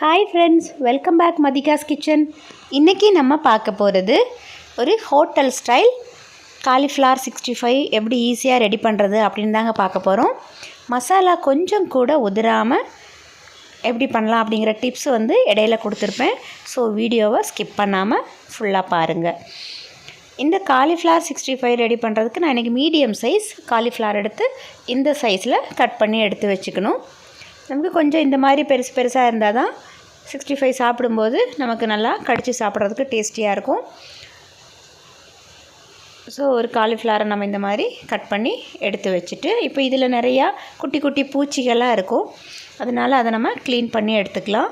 Hi friends welcome back மதிகாஸ் kitchen இன்றைக்கி நம்ம பார்க்க போகிறது ஒரு hotel style cauliflower sixty five எப்படி ஈஸியாக ரெடி பண்ணுறது அப்படின்னு தாங்க பார்க்க போகிறோம் மசாலா கொஞ்சம் கூட உதிராமல் எப்படி பண்ணலாம் அப்படிங்கிற டிப்ஸ் வந்து இடையில கொடுத்துருப்பேன். ஸோ வீடியோவை ஸ்கிப் பண்ணாமல் ஃபுல்லாக பாருங்கள் இந்த காலிஃப்ளவர் சிக்ஸ்டி ஃபைவ் ரெடி பண்ணுறதுக்கு நான் இன்றைக்கி மீடியம் சைஸ் காலிஃப்ளவர் எடுத்து இந்த சைஸில் கட் பண்ணி எடுத்து வச்சுக்கணும். நமக்கு கொஞ்சம் இந்த மாதிரி பெருசு பெருசாக இருந்தால் தான் சிக்ஸ்டி ஃபைவ் சாப்பிடும்போது நமக்கு நல்லா கடித்து சாப்பிட்றதுக்கு டேஸ்டியாக இருக்கும். ஸோ ஒரு காலிஃப்ளவரை நம்ம இந்த மாதிரி கட் பண்ணி எடுத்து வச்சுட்டு இப்போ இதில் நிறையா குட்டி குட்டி பூச்சிகளாக இருக்கும். அதனால் அதை நம்ம க்ளீன் பண்ணி எடுத்துக்கலாம்.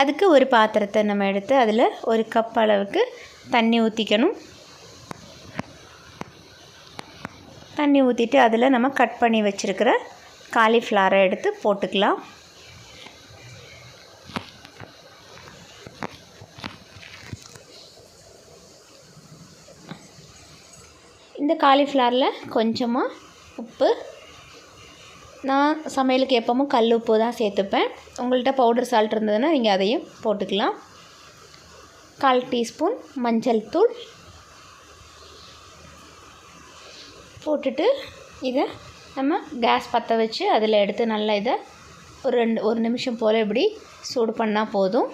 அதுக்கு ஒரு பாத்திரத்தை நம்ம எடுத்து அதில் ஒரு கப் அளவுக்கு தண்ணி ஊற்றிக்கணும் தண்ணி ஊற்றிட்டு அதில் நம்ம கட் பண்ணி வச்சுருக்கிற காலிஃப்ளவரை எடுத்து போட்டுக்கலாம். இந்த காலிஃப்ளவரில் கொஞ்சமாக உப்பு. நான் சமையலுக்கு எப்பவும் கல் உப்பு தான் சேர்த்துப்பேன். உங்கள்கிட்ட பவுடர் சால்ட் இருந்ததுன்னா நீங்கள் அதையும் போட்டுக்கலாம். கால் டீஸ்பூன் மஞ்சள் தூள். போட்டுட்டு இதை நம்ம கேஸ் பற்ற வச்சு அதில் எடுத்து நல்லா இதை ஒரு ரெண்டு ஒரு நிமிஷம் போல் இப்படி சூடு பண்ணால் போதும்.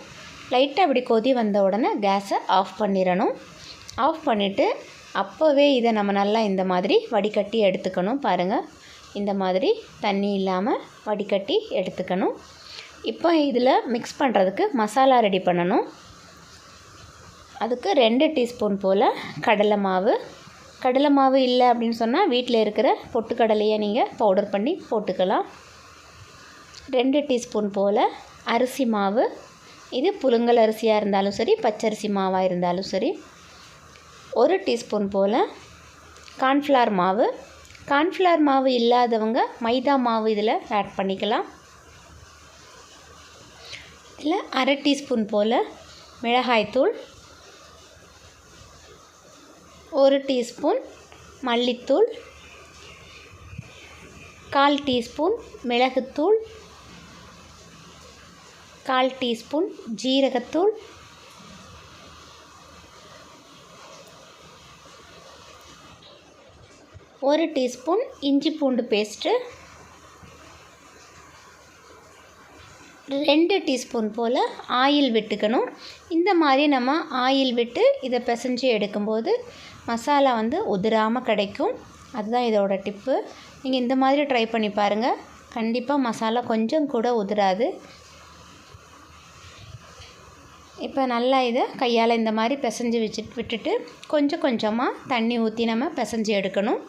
லைட்டாக இப்படி கொதி வந்த உடனே கேஸை ஆஃப் பண்ணிடணும் ஆஃப் பண்ணிவிட்டு அப்போவே இதை நம்ம நல்லா இந்த மாதிரி வடிகட்டி எடுத்துக்கணும் பாருங்கள் இந்த மாதிரி தண்ணி இல்லாமல் வடிகட்டி எடுத்துக்கணும். இப்போ இதில் மிக்ஸ் பண்ணுறதுக்கு மசாலா ரெடி பண்ணணும். அதுக்கு ரெண்டு டீஸ்பூன் போல் கடலை மாவு கடலை மாவு இல்லை அப்படின்னு சொன்னால் வீட்டில் இருக்கிற பொட்டுக்கடலையை நீங்கள் பவுடர் பண்ணி போட்டுக்கலாம். ரெண்டு டீஸ்பூன் போல் அரிசி மாவு. இது புழுங்கல் அரிசியாக இருந்தாலும் சரி பச்சரிசி மாவாக இருந்தாலும் சரி. ஒரு டீஸ்பூன் போல் கார்ன்ஃப்ளவர் மாவு. கார்ன்ஃப்ளவர் மாவு இல்லாதவங்க மைதா மாவு இதில் ஆட் பண்ணிக்கலாம். இதில் அரை டீஸ்பூன் போல் மிளகாய்த்தூள். ஒரு டீஸ்பூன் மல்லித்தூள் கால் டீஸ்பூன் மிளகுத்தூள் கால் டீஸ்பூன் ஜீரகத்தூள் ஒரு டீஸ்பூன் இஞ்சி பூண்டு பேஸ்ட்டு ரெண்டு டீஸ்பூன் போல் ஆயில் விட்டுக்கணும். இந்த மாதிரி நம்ம ஆயில் விட்டு இதை பிசைஞ்சு எடுக்கும்போது மசாலா வந்து உதிராமல் கிடைக்கும். அதுதான் இதோட டிப்பு. நீங்கள் இந்த மாதிரி ட்ரை பண்ணி பாருங்கள் கண்டிப்பாக மசாலா கொஞ்சம் கூட உதிராது. இப்போ நல்லா இதை கையால் இந்த மாதிரி பிசைஞ்சு வச்சு விட்டுட்டு கொஞ்சம் கொஞ்சமாக தண்ணி ஊற்றி நம்ம பிசைஞ்சு எடுக்கணும்.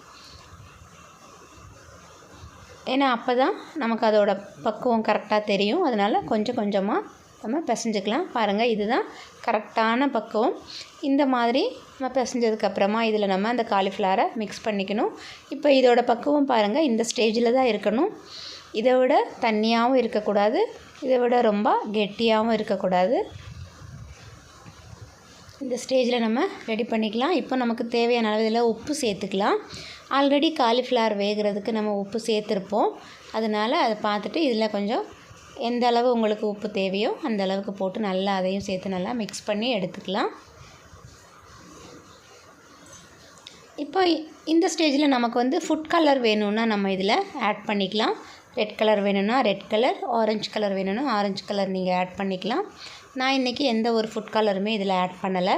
ஏன்னா அப்போ தான் நமக்கு அதோடய பக்குவம் கரெக்டாக தெரியும். அதனால் கொஞ்சம் கொஞ்சமாக நம்ம பிசைஞ்சிக்கலாம். பாருங்கள் இதுதான் கரெக்டான பக்குவம். இந்த மாதிரி நம்ம பிசைஞ்சதுக்கப்புறமா இதில் நம்ம அந்த காலிஃப்ளவரை மிக்ஸ் பண்ணிக்கணும். இப்போ இதோட பக்குவம் பாருங்கள் இந்த ஸ்டேஜில் தான் இருக்கணும். இதை விட தண்ணியாகவும் இருக்கக்கூடாது. இதை விட ரொம்ப கெட்டியாகவும் இருக்கக்கூடாது. இந்த ஸ்டேஜில் நம்ம ரெடி பண்ணிக்கலாம். இப்போ நமக்கு தேவையான அளவில் உப்பு சேர்த்துக்கலாம். ஆல்ரெடி காலிஃப்ளவர் வேகிறதுக்கு நம்ம உப்பு சேர்த்துருப்போம். அதனால் அதை பார்த்துட்டு இதில் கொஞ்சம் எந்த அளவு உங்களுக்கு உப்பு தேவையோ அந்த அளவுக்கு போட்டு நல்லா அதையும் சேர்த்து நல்லா மிக்ஸ் பண்ணி எடுத்துக்கலாம். இப்போ இந்த ஸ்டேஜில் நமக்கு வந்து ஃபுட் கலர் வேணும்னா நம்ம இதில் ஆட் பண்ணிக்கலாம். ரெட் கலர் வேணும்னா ரெட் கலர் ஆரஞ்சு கலர் வேணும்னா ஆரஞ்சு கலர் நீங்கள் ஆட் பண்ணிக்கலாம். நான் இன்றைக்கி எந்த ஒரு ஃபுட் கலருமே இதில் ஆட் பண்ணலை.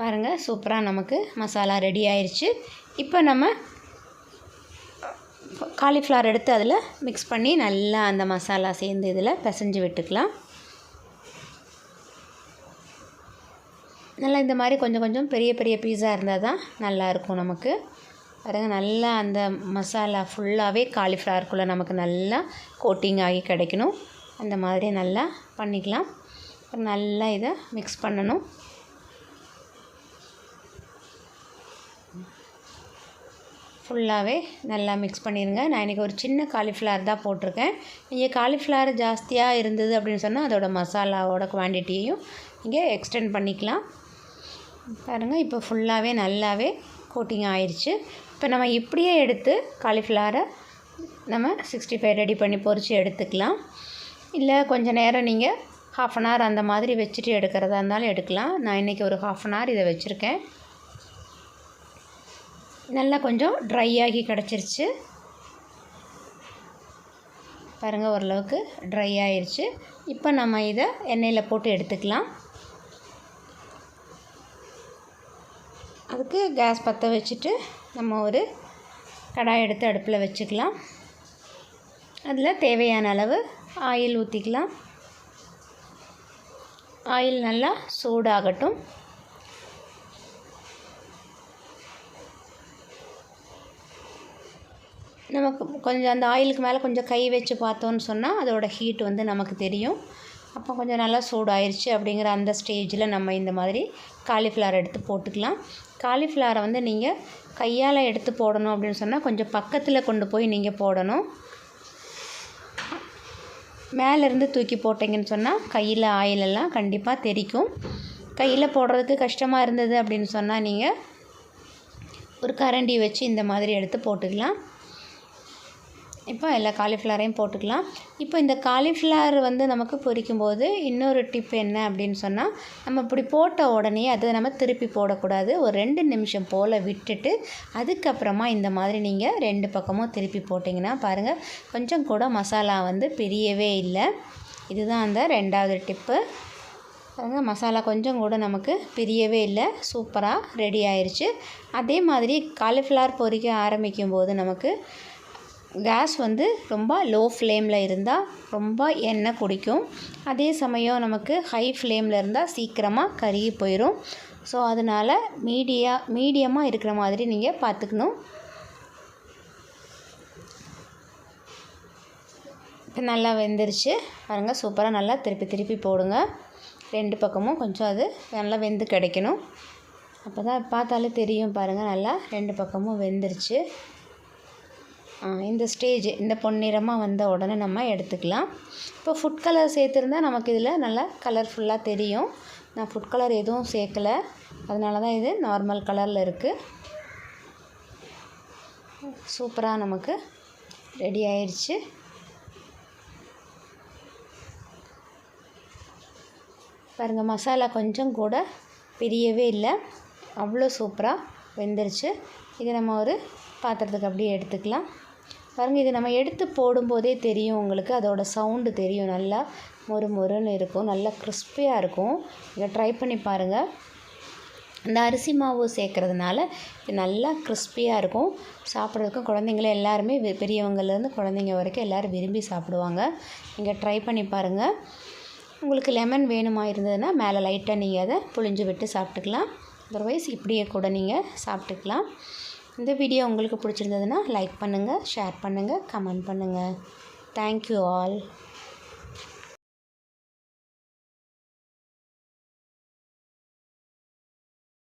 பாருங்கள் சூப்பராக நமக்கு மசாலா ரெடி ஆயிடுச்சு இப்போ நம்ம காலிஃப்ளவர் எடுத்து அதில் மிக்ஸ் பண்ணி நல்லா அந்த மசாலா சேர்ந்து இதில் பிசைஞ்சு விட்டுக்கலாம். நல்லா இந்த மாதிரி கொஞ்சம் கொஞ்சம் பெரிய பெரிய பீஸாக இருந்தால் தான் நல்லாயிருக்கும் நமக்கு. பாருங்கள் நல்லா அந்த மசாலா ஃபுல்லாகவே காலிஃப்ளவருக்குள்ளே நமக்கு நல்லா கோட்டிங் ஆகி கிடைக்கணும். அந்த மாதிரி நல்லா பண்ணிக்கலாம். நல்லா இதை மிக்ஸ் பண்ணணும். ஃபுல்லாகவே நல்லா மிக்ஸ் பண்ணிடுங்க நான் இன்றைக்கி ஒரு சின்ன காலிஃப்ளவர் தான் போட்டிருக்கேன். நீங்கள் காலிஃப்ளவர் ஜாஸ்தியாக இருந்தது அப்படின்னு சொன்னால் அதோட மசாலாவோட குவான்டிட்டியையும் நீங்கள் எக்ஸ்டெண்ட் பண்ணிக்கலாம். பாருங்கள் இப்போ ஃபுல்லாகவே நல்லாவே கோட்டிங் ஆயிடுச்சு இப்போ நம்ம இப்படியே எடுத்து காலிஃப்ளவரை நம்ம சிக்ஸ்டி ஃபைவ் ரெடி பண்ணி பொரித்து எடுத்துக்கலாம். இல்லை கொஞ்சம் நேரம் நீங்கள் ஹாஃப் அன் ஹவர் அந்த மாதிரி வச்சுட்டு எடுக்கிறதா இருந்தாலும் எடுக்கலாம். நான் இன்றைக்கி ஒரு ஹாஃப் அன் ஹவர் இதை வச்சுருக்கேன். நல்லா கொஞ்சம் ட்ரை ஆகி கிடச்சிருச்சு. பாருங்கள் ஓரளவுக்கு ட்ரை ஆயிடுச்சு இப்போ நம்ம இதை எண்ணெயில் போட்டு எடுத்துக்கலாம். அதுக்கு கேஸ் பற்ற வச்சுட்டு நம்ம ஒரு கடாய் எடுத்து அடுப்பில் வச்சுக்கலாம். அதில் தேவையான அளவு ஆயில் ஊற்றிக்கலாம் ஆயில் நல்லா சூடாகட்டும். நமக்கு கொஞ்சம் அந்த ஆயிலுக்கு மேலே கொஞ்சம் கை வச்சு பார்த்தோன்னு சொன்னால் அதோட ஹீட் வந்து நமக்கு தெரியும். அப்போ கொஞ்சம் நல்லா சூடாயிருச்சு அப்படிங்கிற அந்த ஸ்டேஜில் நம்ம இந்த மாதிரி காலிஃப்ளவர் எடுத்து போட்டுக்கலாம். காலிஃப்ளவரை வந்து நீங்கள் கையால் எடுத்து போடணும் அப்படின்னு சொன்னால் கொஞ்சம் பக்கத்தில் கொண்டு போய் நீங்கள் போடணும். மேலேருந்து தூக்கி போட்டிங்கன்னு சொன்னால் கையில் ஆயிலெல்லாம் கண்டிப்பாக தெரிக்கும். கையில் போடுறதுக்கு கஷ்டமாக இருந்தது அப்படின்னு சொன்னால் நீங்கள் ஒரு கரண்டி வச்சு இந்த மாதிரி எடுத்து போட்டுக்கலாம். இப்போ எல்லா காலிஃப்ளவரையும் போட்டுக்கலாம். இப்போ இந்த காலிஃப்ளவர் வந்து நமக்கு பொரிக்கும் போது இன்னொரு டிப் என்ன அப்படின்னு சொன்னால் நம்ம இப்படி போட்ட உடனே அதை நம்ம திருப்பி போடக்கூடாது. ஒரு ரெண்டு நிமிஷம் போல் விட்டுட்டு அதுக்கப்புறமா இந்த மாதிரி நீங்கள் ரெண்டு பக்கமும் திருப்பி போட்டிங்கன்னா பாருங்கள் கொஞ்சம் கூட மசாலா வந்து பிரியவே இல்லை. இதுதான் அந்த ரெண்டாவது டிப்பு. பாருங்கள் மசாலா கொஞ்சம் கூட நமக்கு பிரியவே இல்லை. சூப்பராக ரெடி ஆயிடுச்சு அதே மாதிரி காலிஃப்ளவர் பொரிக்க ஆரம்பிக்கும் போது நமக்கு கேஸ் வந்து ரொம்ப லோ ஃப்ளேமில் இருந்தால் ரொம்ப எண்ணெய் குடிக்கும். அதே சமயம் நமக்கு ஹை ஃப்ளேமில் இருந்தால் சீக்கிரமாக கருகி போயிடும் ஸோ அதனால் மீடியா மீடியமாக இருக்கிற மாதிரி நீங்கள் பார்த்துக்கணும் இப்போ நல்லா வெந்துருச்சு. பாருங்கள் சூப்பராக நல்லா திருப்பி திருப்பி போடுங்க. ரெண்டு பக்கமும் கொஞ்சம் அது நல்லா வெந்து கிடைக்கணும். அப்போ தான் பார்த்தாலே தெரியும் பாருங்கள் நல்லா ரெண்டு பக்கமும் வெந்துருச்சு. இந்த ஸ்டேஜ் இந்த பொன்னிறமாக வந்த உடனே நம்ம எடுத்துக்கலாம். இப்போ ஃபுட் கலர் சேர்த்துருந்தா நமக்கு இதில் நல்லா கலர்ஃபுல்லாக தெரியும். நான் ஃபுட் கலர் எதுவும் சேர்க்கலை. அதனால தான் இது நார்மல் கலரில் இருக்குது சூப்பராக நமக்கு ரெடி ஆயிடுச்சு பாருங்கள் மசாலா கொஞ்சம் கூட பிரியவே இல்லை. அவ்வளோ சூப்பராக வெந்துருச்சு. இதை நம்ம ஒரு பாத்திரத்துக்கு அப்படியே எடுத்துக்கலாம். பாருங்கள் இது நம்ம எடுத்து போடும்போதே தெரியும் உங்களுக்கு. அதோடய சவுண்டு தெரியும். நல்லா மொறு மொறுன்னு இருக்கும். நல்லா கிறிஸ்பியாக இருக்கும். இதை ட்ரை பண்ணி பாருங்கள் இந்த அரிசி மாவு சேர்க்குறதுனால இது நல்லா கிறிஸ்பியாக இருக்கும். சாப்பிட்றதுக்கும் குழந்தைங்கள எல்லாருமே பெரியவங்கள்லேருந்து குழந்தைங்க வரைக்கும் எல்லோரும் விரும்பி சாப்பிடுவாங்க. நீங்கள் ட்ரை பண்ணி பாருங்கள் உங்களுக்கு லெமன் வேணுமா இருந்ததுன்னா மேலே லைட்டாக நீங்கள் அதை புழிஞ்சு விட்டு சாப்பிட்டுக்கலாம். அதர்வைஸ் இப்படியே கூட நீங்கள் சாப்பிட்டுக்கலாம். இந்த வீடியோ உங்களுக்கு பிடிச்சிருந்ததுன்னா லைக் பண்ணுங்கள் ஷேர் பண்ணுங்கள் கமெண்ட் பண்ணுங்கள் தேங்க்யூ ஆல்